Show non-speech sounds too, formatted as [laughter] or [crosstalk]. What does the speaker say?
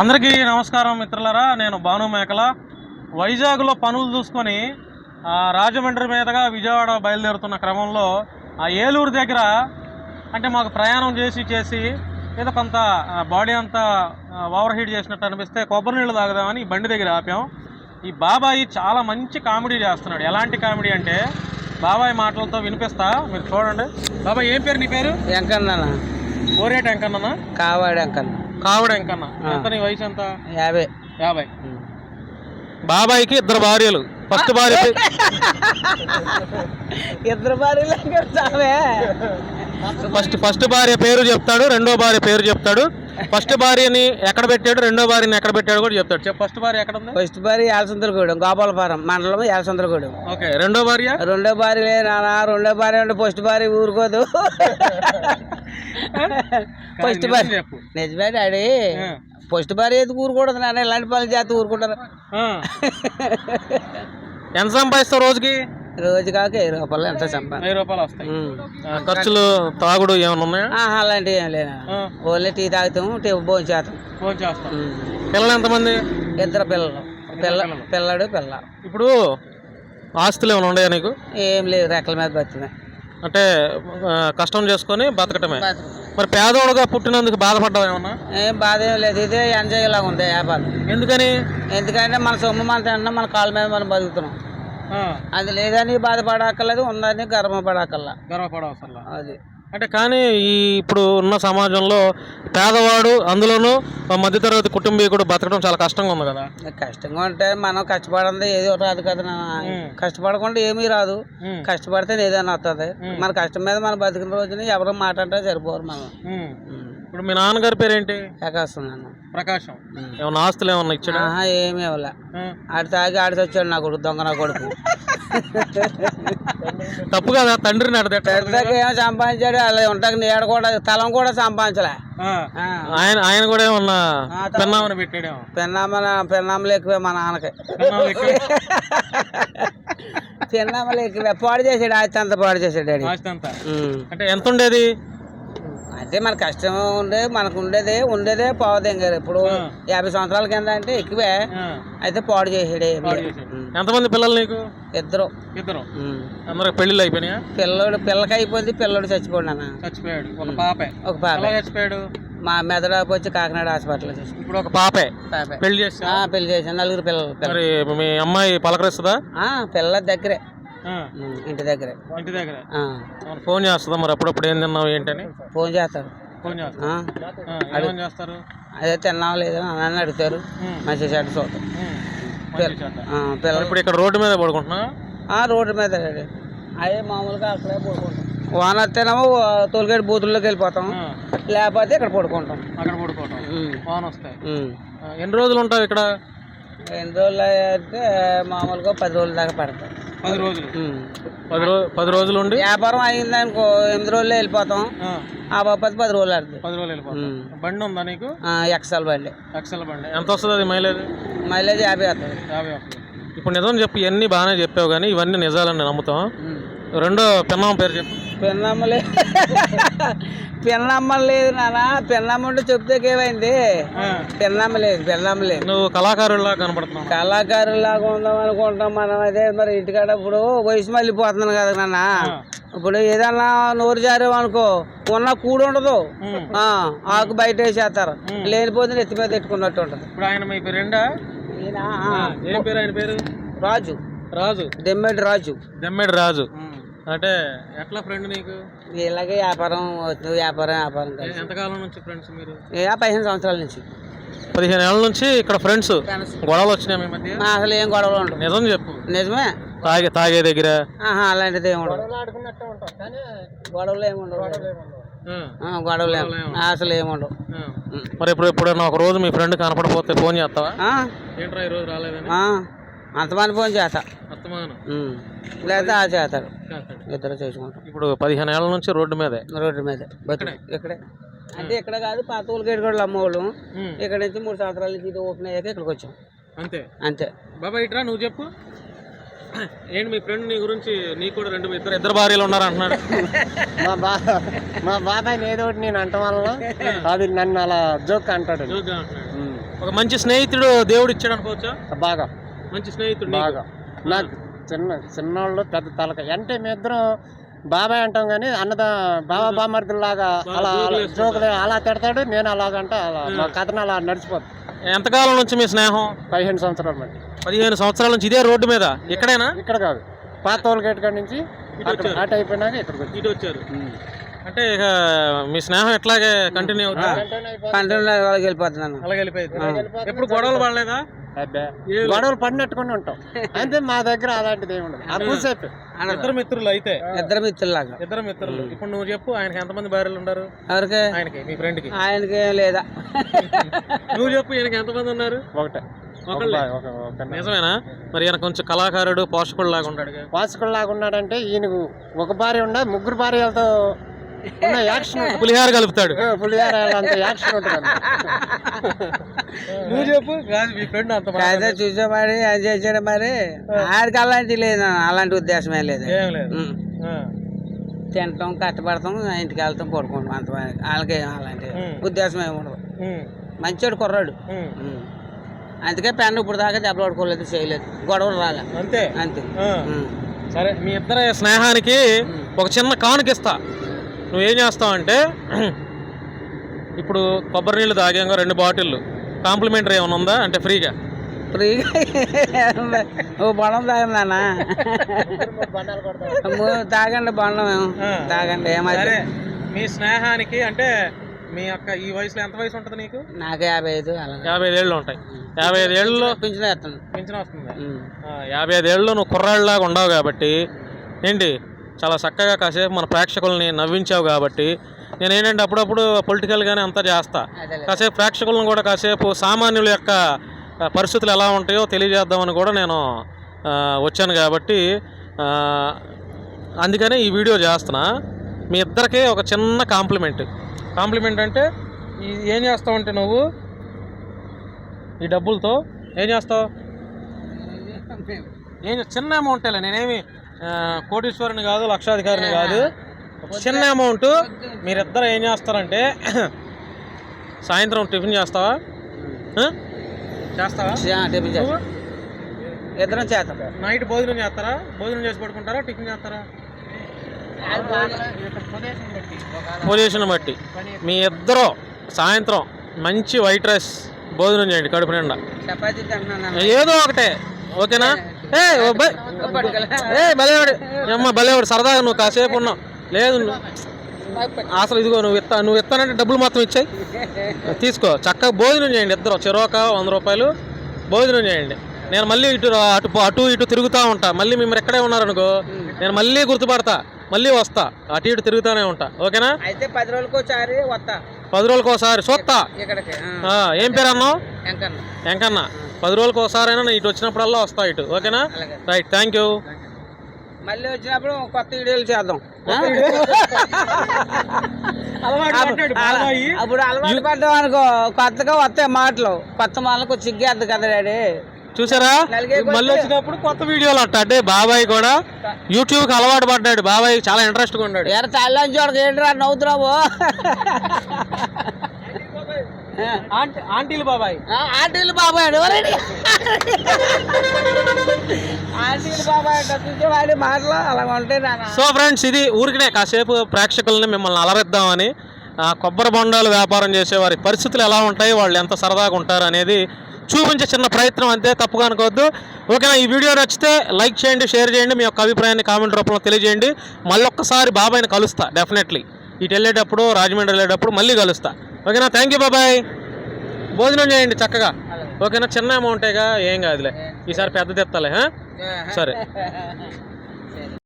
అందరికీ నమస్కారం మిత్రులారా నేను భాను మేకల. వైజాగ్లో పనులు చూసుకొని రాజమండ్రి మీదుగా విజయవాడ బయలుదేరుతున్న క్రమంలో ఆ ఏలూరు దగ్గర అంటే మాకు ప్రయాణం చేసి చేసి ఏదో కొంత బాడీ అంతా ఓవర్ హీట్ చేసినట్టు అనిపిస్తే కొబ్బరి నీళ్ళు తాగుదామని ఈ బండి దగ్గర ఆపాం. ఈ బాబాయి చాలా మంచి కామెడీ చేస్తున్నాడు. ఎలాంటి కామెడీ అంటే బాబాయ్ మాటలతో వినిపిస్తా మీరు చూడండి. బాబాయ్ ఏం పేరు నీ పేరు? ఎంకన్న ఓరేట ఎంకన్నా కావాడు ఎంకన్న కావడ ఎంకన్న. ఎంత నీ వయసు ఎంత? యాభై. యాభై. బాబాయ్కి ఇద్దరు భార్యలు. ఫస్ట్ భార్య ఇద్దరు భార్యలు ఫస్ట్ ఫస్ట్ భార్య పేరు చెప్తాడు రెండో భార్య పేరు చెప్తాడు. ఫస్ట్ భార్యని ఎక్కడ పెట్టాడు రెండో భార్యని ఎక్కడ పెట్టాడు కూడా చెప్తాడు. చెప్పు ఫస్ట్ భార్య ఎక్కడ ఉంది? ఫస్ట్ భార్య యాలసంతలగూడెం గోపాలపురం మండలం యాలసంతలగూడెం ఓకే రెండో భార్య? రెండో భార్య లే నాన్న రెండో భార్య అంటే ఫస్ట్ భార్య ఊరుకోదు. ఫస్ట్ భార్య. నిజమే డాడీ. ఫస్ట్ భార్య ఎందుకు ఊరుకూడదు నాన్న ఇలాంటి పనులు చేస్తే ఊరుకుంటారు. ఎంత సంపాదిస్తావు రోజుకి? రోజు కాక వెయ్యి రూపాయలు ఎంత సంపాదన వెయ్యి రూపాయలు వస్తాయి. ఖర్చులు తాగుడు ఏమైనా ఉన్నాయా? అలాంటివి ఏం లేదు ఓన్లీ టీ తాగుతాము టీ భోజనం చేస్తాం. ఫోన్ చేస్తాం. పిల్లలు ఎంతమంది? ఇద్దరు పిల్లలు. పిల్ల. పిల్లడు పిల్ల. ఇప్పుడు ఆస్తులు ఏమైనా ఉన్నాయా నీకు? ఏం లేదు రెక్కల మీద బతుకునే. అంటే కష్టం చేసుకొని బతకటమే. మరి పేదోడుగా పుట్టినందుకు బాధపడ్డావు ఏమన్నా? ఏం బాధ ఏం లేదు. ఇదే ఎంజాయ్ లాగా ఉంది వ్యాపారం. ఎందుకని? ఎందుకంటే మన సొమ్ము మన తింటున్నాం మన కాళ్ళ మీద మనం బతుకుతున్నాం. అది లేదని బాధపడక్కర్లేదు ఉందని గర్వపడక్కర్లా. గర్వపడవసరం అది. అంటే కానీ ఈ ఇప్పుడు ఉన్న సమాజంలో పేదవాడు అందులోనూ మధ్యతరగతి కుటుంబీకుడు బతకడం చాలా కష్టంగా ఉంది కదా. కష్టంగా ఉంటే మనం కష్టపడింది ఏదో రాదు కదా నాన్న. కష్టపడకుండా ఏమీ రాదు. కష్టపడితే ఏదైనా వస్తుంది. మన కష్టం మీద మనం బతికిన రోజున ఎవరు మాట అంటే సరిపోరు మనం. ఇప్పుడు మీ నాన్నగారి పేరేంటి? ఎక్కేస్తున్నాను ప్రకాశం. ఏమన్నా ఆస్తులు ఏమన్నా ఇచ్చాడా? ఏమీ ఇవ్వలే. ఆడి తాగి ఆడి వచ్చాడు నా కొడుకు దొంగ నా కొడుకు. [laughs] తప్పు కదా పెద్దకి ఏమో సంపాదించాడు? అలా ఉంటాక నీడ కూడా తలం కూడా సంపాదించలే. ఆయన ఆయన కూడా ఏమన్నా ఆ, తప్ప- పెన్నామని పెన్నామల ఎక్కువే మా నాన్నకి. పెన్నామలు ఎక్కువ? [laughs] పాడు చేసాడు ఆస్తి అంతా పాడు చేసాడు. అంటే ఎంత ఉండేది? అంటే మన కష్టం ఉండే మనకు ఉండేదే ఉండేదే పోదేం కదా ఇప్పుడు. యాభై సంవత్సరాల కింద అంటే ఎక్కువే. అయితే పాడు చేసాడు. ఎంతమంది పిల్లలు నీకు? ఇద్దరు. ఇద్దరు. ఉం. అందరికి పెళ్ళిళ్ళు అయిపోయినాయా? పిల్లోడు పిల్లకి అయిపోయింది పిల్లోడు చచ్చిపోయాడు అన్న చచ్చిపోయాడు. ఒక పాపే. ఒక పాప. చచ్చిపోయాడు? మా మెదడు వచ్చి కాకినాడ హాస్పిటల్ చేసి ఇప్పుడు ఒక పాపే. పాప. పెళ్ళి చేస్తా ఆ, పెళ్ళి చేశాను నలుగురు పిల్లలు మరి మీ అమ్మాయి పలకరిస్తుందా? పిల్ల దగ్గరే. ఇంటి దగ్గరే. ఇంటి దగ్గర. ఫోన్ చేస్తుందా మరి అప్పుడప్పుడు? ఏం తిన్నావు ఏంటని? ఫోన్ చేస్తారు ఫోన్ చేస్తారు? అదే తిన్నాం లేదు అని అడుగుతారు. మంచి చెడ్డ చూద్దాం పిల్లలు ఇప్పుడు ఇక్కడ రోడ్డు మీద పడుకుంటున్నా ఆ, రోడ్డు మీద. అదే మామూలుగా అక్కడే పడుకుంటాం. వాన వస్తేనేమో తోలుగేట్ బూతుల్లోకి వెళ్ళిపోతాం. లేకపోతే ఇక్కడ పడుకుంటాం. అక్కడ పడుకోవటం ఉమ్, వాన వస్తాయి ఎన్ని రోజులు ఉంటావు ఇక్కడ? ఎన్ని రోజులు అంటే మామూలుగా పది రోజుల దాకా పడతాం పది రోజులు. పది రోజు పది రోజులు ఉండి? వ్యాపారం అయింది అనుకో ఎనిమిది రోజుల్లో వెళ్ళిపోతాం. ఆ, బాపతి పది రోజులు ఆడుతుంది పది రోజులు వెళ్ళిపోతాం. బండి ఉందా నీకు? ఎక్సల్ బండి. ఎక్సెల్ బండి. ఎంత వస్తుంది అది మైలేజ్? మైలేజ్ యాభై వస్తుంది. యాభై వస్తుంది. ఇప్పుడు నిజం చెప్పు ఇవన్నీ బాగానే చెప్పావు కానీ ఇవన్నీ నిజాలని నమ్ముతాం. రెండో పిన్నమ్మ పేరు చెప్పు. పెన్నమ్మలే పెన్నమ్మ లేదు నాన్న పెన్నమ్మ ఉంటే చెప్తే ఏమైంది? పెన్నమ్మ లేదు పెన్నమ్మ లేదు. నువ్వు కళాకారుల్లా కనపడుతున్నావు. కళాకారులాగా ఉందాం అనుకుంటాం మనం. అదే మరి ఇంటికాడ ఇప్పుడు వయసు మళ్ళీపోతున్నాను కదా నాన్న. ఇప్పుడు ఏదన్నా నోరు జారేం అనుకో ఉన్న కూడు ఉండదు. ఆకు బయట వేసేస్తారు. లేనిపోతే నెత్తి మీద పెట్టుకున్నట్టు ఉంటుంది. ఇప్పుడు ఆయన మీ రెండా ఈయన, ఆ, ఏం పేరు ఆయన పేరు? రాజు. రాజు. దెమ్మెడి రాజు. దమ్మెడి రాజు. అంటే ఎట్లా ఫ్రెండ్ నీకు? ఇలాగే వ్యాపారం అవుతుంది వ్యాపారం వ్యాపారం కలిసి ఎంతకాలం నుంచి ఫ్రెండ్స్ మీరు? ఏ పదిహేను సంవత్సరాల నుంచి. పదిహేను ఏళ్ళ నుంచి ఇక్కడ ఫ్రెండ్స్ గొడవలు వచ్చినాయి మీ మధ్య? మా అసలు ఏం గొడవలు ఉండవు. నిజం చెప్పు. నిజమే? తాగే తాగే దగ్గర. ఆహా అలాంటిది ఏమి ఉండదు గొడవలు ఏమి ఉండవు. ఆ, ఆ, గొడవలు ఏమి అసలు ఏమి ఉండవు. ఆ. మరి ఇప్పుడు ఎప్పుడైనా ఒక రోజు మీ ఫ్రెండ్ కనపడపోతే ఫోన్ చేస్తావా? ఆ, ఏంట్రా ఈ రోజు రాలేదని? ఆ, అంతమంది ఫోన్ చేస్తా. లేకపోతే ఆ. ఇద్దరు చేసుకుంటాం. ఇప్పుడు పదిహేను ఏళ్ళ నుంచి రోడ్డు మీదే? రోడ్డు మీద. ఇక్కడే? అంటే ఇక్కడ కాదు పాత ఊళ్ళకి కూడా అమ్మవాళ్ళు. ఇక్కడ నుంచి మూడు సంవత్సరాల నుంచి ఇది ఓపెన్ అయ్యాక ఇక్కడికి వచ్చాం. అంతే? అంతే. బాబా ఇట్రా నువ్వు చెప్పు. ఏంటి మీ ఫ్రెండ్ నీ గురించి? నీకు కూడా రెండు ఇద్దరు ఇద్దరు భార్యలు ఉన్నారు అంటున్నాడు. మా బా మా బాబాయ్ ఏదో ఒకటి నేను అంట వల్ల అది నన్ను అలా జోక్ అంటాడు. ఒక మంచి స్నేహితుడు దేవుడు ఇచ్చాడు అనుకోవచ్చా? బాగా. మంచి స్నేహితుడు. బాగా. నాకు చిన్న చిన్నోళ్ళు పెద్ద తలక. అంటే మీ ఇద్దరం బాబాయ్ అంటాం కానీ అన్నదా బాబా బామర్దులాగా అలా అలా జోకులు అలా తిడతాడు నేను అలాగంట అలా మా కథను అలా నడిచిపోతుంది ఎంతకాలం నుంచి మీ స్నేహం? పదిహేను సంవత్సరాలు మట్టి పదిహేను సంవత్సరాల నుంచి ఇదే రోడ్డు మీద? ఇక్కడేనా? ఇక్కడ కాదు. పాత టోల్ గేట్ కాడ నుంచి అటు అయిపోయినాక ఇక్కడికి ఇటు వచ్చారు. అంటే ఇక మీ స్నేహం ఎట్లాగే కంటిన్యూ అవుతా పంటలు వాళ్ళకి వెళ్ళిపోతున్నాను. అలాగే వెళ్ళిపోయింది. ఎప్పుడు గొడవలు పడలేదా? అబ్బే గొడవలు పడినట్టుకుని ఉంటాం. అంతే మా దగ్గర అలాంటిది ఏమి ఉండదు. ఆ పూసేపు ఇద్దరు మిత్రులు అయితే. ఇద్దరు మిత్రులాగా ఇద్దరు మిత్రులు. ఇప్పుడు నువ్వు చెప్పు ఆయనకి ఎంతమంది భార్యలు ఉన్నారు? ఎవరికి? ఆయనకి మీ ఫ్రెండ్కి ఆయనకి లేదా. నువ్వు చెప్పు ఈయనకి ఎంతమంది ఉన్నారు? ఒకటే. నిజమేనా? మరి ఈయన కొంచెం కళాకారుడు పోషకుడు లాగా ఉంటాడు వాసుకుడు లాగా ఉన్నాడంటే ఈయనకు ఒక భార్య ఉండ ముగ్గురు భార్యలతో. పులిహార కలుపుతాడు. ఏ, పులిహార అంత యాక్షన్ ఉంటుంది నువ్వు చెప్పు. కాదు మీ ఫ్రెండ్ అంత మాట అయితే చూసా మరి అది చేసాడు మరి? ఆడికి అలాంటి లేదు అలాంటి ఉద్దేశమే లేదు. తింటాం కష్టపడతాం ఇంటికి వెళ్తాం పడుకుంటాం అంత వాళ్ళకి అలాంటి. ఉద్దేశం ఏమి ఉండదు. మంచోడు కుర్రాడు. అందుకే పెన్ను ఇప్పుడు దాకా దెబ్బలాడుకోలేదు చేయలేదు. గొడవలు రాలే. అంతే. అంతే. సరే మీ ఇద్దరి స్నేహానికి ఒక చిన్న కానుకిస్తా నువ్వేం చేస్తావు అంటే ఇప్పుడు కొబ్బరి నీళ్ళు తాగాక రెండు బాటిళ్ళు. కాంప్లిమెంటరీ ఏమైనా ఉందా? అంటే ఫ్రీగా. ఫ్రీగా ఓ బొండం తాగండి బొండం. తాగండి ఏమైతే మీ స్నేహానికి అంటే మీ యొక్క ఈ వయసులో ఎంత వయసు ఉంటుంది నీకు? నాకు యాభై ఐదు యాభై ఐదు ఏళ్ళు ఉంటాయి. యాభై ఐదు ఏళ్ళలో పింఛన్ వస్తుంది. ఉం. ఆ, యాభై ఐదు ఏళ్ళలో నువ్వు కుర్రాళ్ళలాగా ఉండవు కాబట్టి ఏంటి? చాలా చక్కగా కాసేపు మన ప్రేక్షకుల్ని నవ్వించావు కాబట్టి నేను ఏంటంటే అప్పుడప్పుడు పొలిటికల్గానే అంతా చేస్తా. కాసేపు ప్రేక్షకులను కూడా కాసేపు సామాన్యుల యొక్క పరిస్థితులు ఎలా ఉంటాయో తెలియజేద్దామని కూడా నేను వచ్చాను కాబట్టి అందుకనే ఈ వీడియో చేస్తున్నా. మీ ఇద్దరికీ ఒక చిన్న కాంప్లిమెంట్. కాంప్లిమెంట్ అంటే ఈ ఏం చేస్తావంటే నువ్వు? ఈ డబ్బులతో ఏం చేస్తావు? ఏం చిన్న అమౌంటేలే నేనేమి కోటీశ్వరుని కాదు లక్షాధికారిని కాదు. చిన్న అమౌంట్ మీరిద్దరు ఏం చేస్తారంటే సాయంత్రం టిఫిన్ చేస్తావా? చేస్తావా? టిఫిన్ చేస్తాం. ఇద్దరం చేస్తాం. నైట్ భోజనం చేస్తారా? భోజనం చేసి పడుకుంటారా? టిఫిన్ చేస్తారా? పొజిషన్ బట్టి. మీ ఇద్దరు సాయంత్రం మంచి వైట్ రైస్ భోజనం చేయండి కడుపు నిండా. ఏదో ఒకటే. ఓకేనా? ఏ ఏ భలేవాడు. అమ్మ భలేవాడు సరదాగా నువ్వు కాసేపు ఉన్నావు. లేదు అసలు ఇదిగో నువ్వు ఇస్తా నువ్వు ఇస్తానంటే డబ్బులు మొత్తం ఇచ్చాయి. తీసుకో. చక్కగా భోజనం చేయండి ఇద్దరు. చెరోక వంద రూపాయలు భోజనం చేయండి. నేను మళ్ళీ ఇటు అటు అటు ఇటు తిరుగుతూ ఉంటా. మళ్ళీ మిమ్మల్ని ఎక్కడే ఉన్నారనుకో నేను మళ్ళీ గుర్తుపడతా. మళ్ళీ వస్తా. అటు ఇటు తిరుగుతూనే ఉంటా. ఓకేనా? అయితే పది రోజులకు ఒకసారి వస్తా. పది రోజులకు ఒకసారి చూస్తా ఏం పేరు అన్నావు? వెంకన్న. పది రోజులకు ఒకసారైనా ఇటు వచ్చినప్పుడల్లా వస్తా ఇటు. ఓకేనా? రైట్ థ్యాంక్ యూ మళ్ళీ వచ్చినప్పుడు కొత్త వీడియోలు చేద్దాం? [laughs] అప్పుడు- అలవాటు పడ్డాం అనుకో కొత్తగా వస్తాయి మాటలు. కొత్త మాటలకు సిగ్గేద్దు కదా డాడీ. చూసారా? మళ్ళీ వచ్చినప్పుడు కొత్త వీడియోలు అంట అంటే బాబాయ్ కూడా యూట్యూబ్కి అలవాటు పడ్డాడు. బాబాయ్ చాలా ఇంట్రెస్ట్గా ఉన్నాడు ఎర తల్లని చూడక ఏంట్రా నవ్వుతున్నావు? ఆంటీలు బాబాయ్. ఆ, ఆంటీలు బాబాయ్ ఎవరండి ఆంటీలు బాబాయ్ మాటలు అలా ఉంటాయి సో ఫ్రెండ్స్ ఇది ఊరికినే కాసేపు ప్రేక్షకుల్ని మిమ్మల్ని అలరిద్దామని ఆ, కొబ్బరి బొండాలు వ్యాపారం చేసే వారి పరిస్థితులు ఎలా ఉంటాయి వాళ్ళు ఎంత సరదాగా ఉంటారు అనేది చూపించే చిన్న ప్రయత్నం అంతే తప్పుగా అనుకోవద్దు. ఓకేనా ఈ వీడియో నచ్చితే లైక్ చేయండి షేర్ చేయండి మీ యొక్క అభిప్రాయాన్ని కామెంట్ రూపంలో తెలియజేయండి. మళ్ళీ ఒక్కసారి బాబాయ్ని కలుస్తా డెఫినెట్లీ. ఇటు వెళ్ళేటప్పుడు రాజమండ్రి వెళ్ళేటప్పుడు మళ్ళీ కలుస్తా. ఓకేనా? థ్యాంక్ యూ బాబాయ్ భోజనం చేయండి చక్కగా. ఓకేనా? చిన్న అమౌంటేగా ఏం కాదులే. ఈసారి పెద్దది ఎత్తాలే ఆ? సరే.